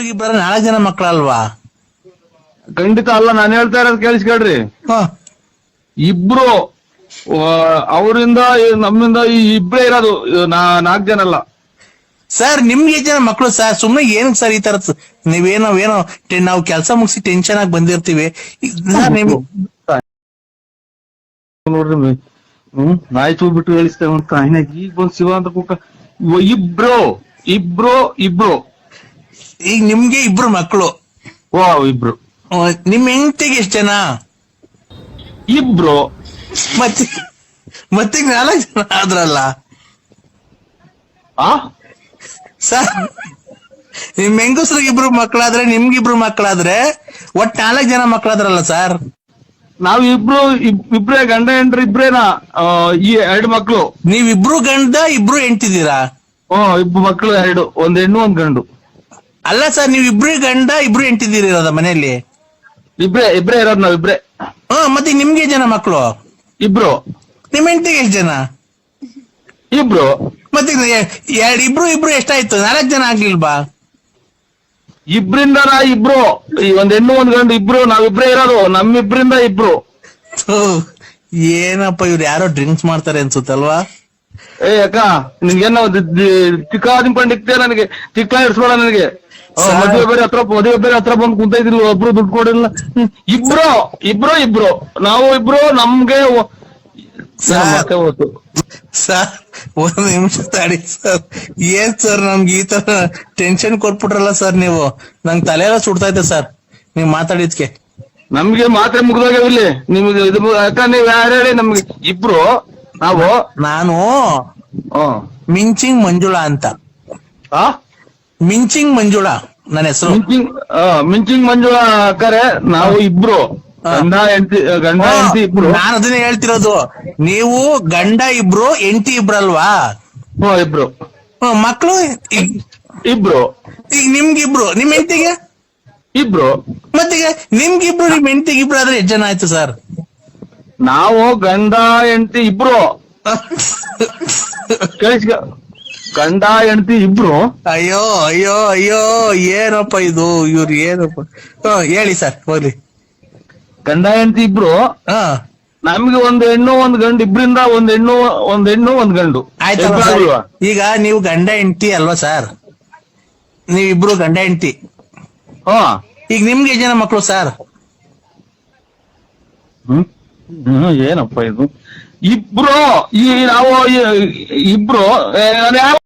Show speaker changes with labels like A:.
A: ಹೆಂಗಸ್ರಿಗೆ ಬರ ನಾಲ್ಕು ಜನ ಮಕ್ಕಳಲ್ವಾ?
B: ಖಂಡಿತ ಅಲ್ಲ ನಾನು ಹೇಳ್ತಾ ಇರೋದು ಕೇಳಿಸ್ಕೊಳ್ರಿ.
A: ಹ.
B: ಇಬ್ರು ಅವರಿಂದ ನಮ್ಮಿಂದ ಈ ಇಬ್ರೇ ಇರೋದು ನಾಲ್ಕು ಜನ ಅಲ್ಲ.
A: ಸರ್ ನಿಮ್ಗೆ ಜನ ಮಕ್ಕಳು ಸರ್? ಸುಮ್ನೆ ಏನಕ್ಕೆ ಸರ್ ಈ ತರ ನೀವೇನೋ ಏನೋ ನಾವು ಕೆಲಸ ಮುಗಿಸಿ ಟೆನ್ಷನ್ ಆಗಿ ಬಂದಿರ್ತೀವಿ. ಈ- ಸರ್ ನಿಮ್
B: ನೋಡ್ರಿ ಮಿ- ಹ್ಮ್ ನಾಯಿ ಬಿಟ್ಟು ಹೇಳಿಸ್ತೇವೆ ಅಂತ ಈಗ ಬಂದ್ ಶಿವ ಅಂತ ಕೂಕ ಇವ- ಇಬ್ರು ಇಬ್ರು ಇಬ್ರು.
A: ಈಗ ನಿಮ್ಗೆ ಇಬ್ರು ಮಕ್ಕಳು
B: ಓ ಇಬ್ರು.
A: ನಿಮ್ ಹೆಂಡತಿಗೆ ಎಷ್ಟ್ ಜನ?
B: ಇಬ್ರು.
A: ಮತ್ತೆ ಮತ್ತೆ ನಾಲ್ಕು ಜನ ಆದ್ರಲ್ಲ?
B: ಆ?
A: ಸರ್ ನಿಮ್ ಹೆಂಗಸ್ರಿಗೆ ಇಬ್ರು ಮಕ್ಕಳಾದ್ರೆ ನಿಮ್ಗಿಬ್ರು ಮಕ್ಕಳಾದ್ರೆ ಒಟ್ ನಾಲ್ಕು ಜನ ಮಕ್ಕಳಾದ್ರಲ್ಲ ಸರ್?
B: ನಾವ್ ಇಬ್ರು ಇಬ್- ಇಬ್ರೇ ಗಂಡ ಹೆಂಡ್ರು ಇಬ್ರೇನಾ? ಆ, ಈ ಎರಡು ಮಕ್ಳು.
A: ನೀವಿಬ್ರು ಗಂಡ ಇಬ್ರು ಹೆಂಡ್ತಿದ್ದೀರಾ?
B: ಹ್ಮ್ ಇಬ್ರು ಮಕ್ಳು ಎರಡು ಒಂದ್ ಹೆಣ್ಣು ಒಂದ್ ಗಂಡು.
A: ಅಲ್ಲ ಸರ್ ನೀವ್ ಇಬ್ರು ಗಂಡ ಇಬ್ರು ಎಂಟಿದ್ದೀರಿ ಇರೋದ ಮನೆಯಲ್ಲಿ?
B: ಇಬ್ರೇ ಇಬ್ರೇ ಇರೋದ್ ನಾವ್ ಇಬ್ರೇ.
A: ಹಾ ಮತ್ತೆ ನಿಮ್ಗೆ ಜನ ಮಕ್ಕಳು
B: ಇಬ್ರು.
A: ನಿಮ್ ಹೆಂಡತಿಗೆ ಎಷ್ಟ್ ಜನ?
B: ಇಬ್ರು.
A: ಮತ್ತೆ ಎರಡ್ ಇಬ್ರು ಇಬ್ರು ಎಷ್ಟಾಯ್ತು? ನಾಲ್ಕ್ ಜನ ಆಗ್ಲಿಲ್ವಾ?
B: ಇಬ್ರಿಂದ ನಾ ಇಬ್ರು? ಈ ಒಂದ್ ಹೆಣ್ಣು ಒಂದ್ ಗಂಡು ಇಬ್ರು ನಾವಿಬ್ರೇ ಇರೋದು. ನಮ್ಮಿಬ್ರಿಂದ ಇಬ್ರು.
A: ಥು, ಏನಪ್ಪ ಇವ್ರು ಯಾರೋ ಡ್ರಿಂಕ್ಸ್ ಮಾಡ್ತಾರೆ ಅನ್ಸುತ್ತಲ್ವಾ?
B: ಏ ಅಕ್ಕ ನಿನ್ಗೇನೋ ಚಿಕ್ಕ ಪಂಡಿಕ್ತೆ ನನಗೆ ಚಿಕ್ಕ ಇಡ್ಸ್ಬೇಡ ನನಗೆ. ಮದುವೆ ಬೇರೆ ಹತ್ರ ಮದುವೆ ಬೇರೆ ಹತ್ರ ಬಂದು ಕುಂತ ಒಬ್ರು ದುಡ್ಡು ಕೊಡಿಲ್ಲ. ಇಬ್ರು ಇಬ್ರು ಇಬ್ರು. ನಾವು ಇಬ್ರು ನಮ್ಗೆ
A: ಸರ್. ಒಂದ್ ನಿಮಿಷ ತಾಡಿ ಸರ್. ಏನ್ ಸರ್ ನಮ್ಗೆ ಈ ತರ ಟೆನ್ಷನ್ ಕೊಟ್ಬಿಟ್ರಲ್ಲ ಸರ್ ನೀವು? ನಂಗ್ ತಲೆ ಎಲ್ಲ ಸುಡ್ತಾ ಇದೆ ಸರ್. ನೀವ್ ಮಾತಾಡಿದ್ಕೆ
B: ನಮ್ಗೆ ಮಾತ್ರೆ ಮುಗ್ದಾಗೆ ಇಲ್ಲಿ. ನಿಮ್ಗೆ ಇದು ಯಾಕಂದ್ರೆ ನೀವ್ ಯಾರು ಹೇಳಿ ನಮ್ಗೆ ಇಬ್ರು ನಾವು?
A: ನಾನು. ಮಿಂಚಿಂಗ್ ಮಂಜುಳಾ ಅಂತ.
B: ಆ?
A: ಮಿಂಚಿಂಗ್ ಮಂಜುಳಾ ನನ್ನ ಹೆಸರು.
B: ಮಿಂಚಿಂಗ್ ಆ, ಮಿಂಚಿಂಗ್ ಮಂಜುಳಾ ಕರೆ ನಾವು ಇಬ್ರು. ಗಂಡ ಹೆಂಡತಿ ಗಂಡ ಹೆಂಡತಿ ಇಬ್ರು.
A: ನಾನು ಅದನ್ನೇ ಹೇಳ್ತಿರೋದು. ನೀವು ಗಂಡ ಇಬ್ರು ಎಂಟಿ ಇಬ್ರಲ್ವಾ?
B: ಹ್ಮ್ ಇಬ್ರು.
A: ಹ್ಮ್, ಮಕ್ಳು ಈಗ
B: ಇಬ್ರು.
A: ಈಗ ನಿಮ್ಗಿಬ್ರು ನಿಮ್ ಹೆಂಡತಿಗೆ?
B: ಇಬ್ರು.
A: ಮತ್ತೀಗ ನಿಮ್ಗಿಬ್ರು ನಿಮ್ ಎಂಟಿಗೆ ಇಬ್ರು ಆದ್ರೆ ಎಷ್ಟು ಜನ ಆಯ್ತು ಸರ್?
B: ನಾವು ಗಂಡ ಎಂಟಿ ಇಬ್ರು. ಕೇಳಿಸ್ಕ ಗಂಡ ಹೆಂಡತಿ ಇಬ್ರು.
A: ಅಯ್ಯೋ ಅಯ್ಯೋ ಅಯ್ಯೋ ಏನಪ್ಪ ಇದು? ಇವ್ರು ಏನಪ್ಪ? ಹ ಹೇಳಿ ಸರ್ ಹೋಗ್ಲಿ.
B: ಗಂಡ ಹೆಂಡತಿ ಇಬ್ರು.
A: ಹಾ.
B: ನಮ್ಗೆ ಒಂದ್ ಹೆಣ್ಣು ಒಂದ್ ಗಂಡು. ಇಬ್ರಿಂದ ಒಂದ್ ಹೆಣ್ಣು ಒಂದ್ ಹೆಣ್ಣು ಒಂದ್ ಗಂಡು. ಇಬ್ರು?
A: ಈಗ ನೀವು ಗಂಡ ಹೆಂಡತಿ ಅಲ್ವಾ ಸರ್? ನೀವಿಬ್ರು ಗಂಡ ಹೆಂಡತಿ.
B: ಹಾ.
A: ಈಗ ನಿಮ್ಗೆ ಎಷ್ಟ್ ಜನ ಮಕ್ಕಳು ಸರ್?
B: ಹ್ಮ್? ಹ್ಮ್, ಏನಪ್ಪ ಇದು? ಇಬ್ರು ಈ ನಾವು ಈ- ಇಬ್ರು ಏ, ನಾನ್ ಯಾವ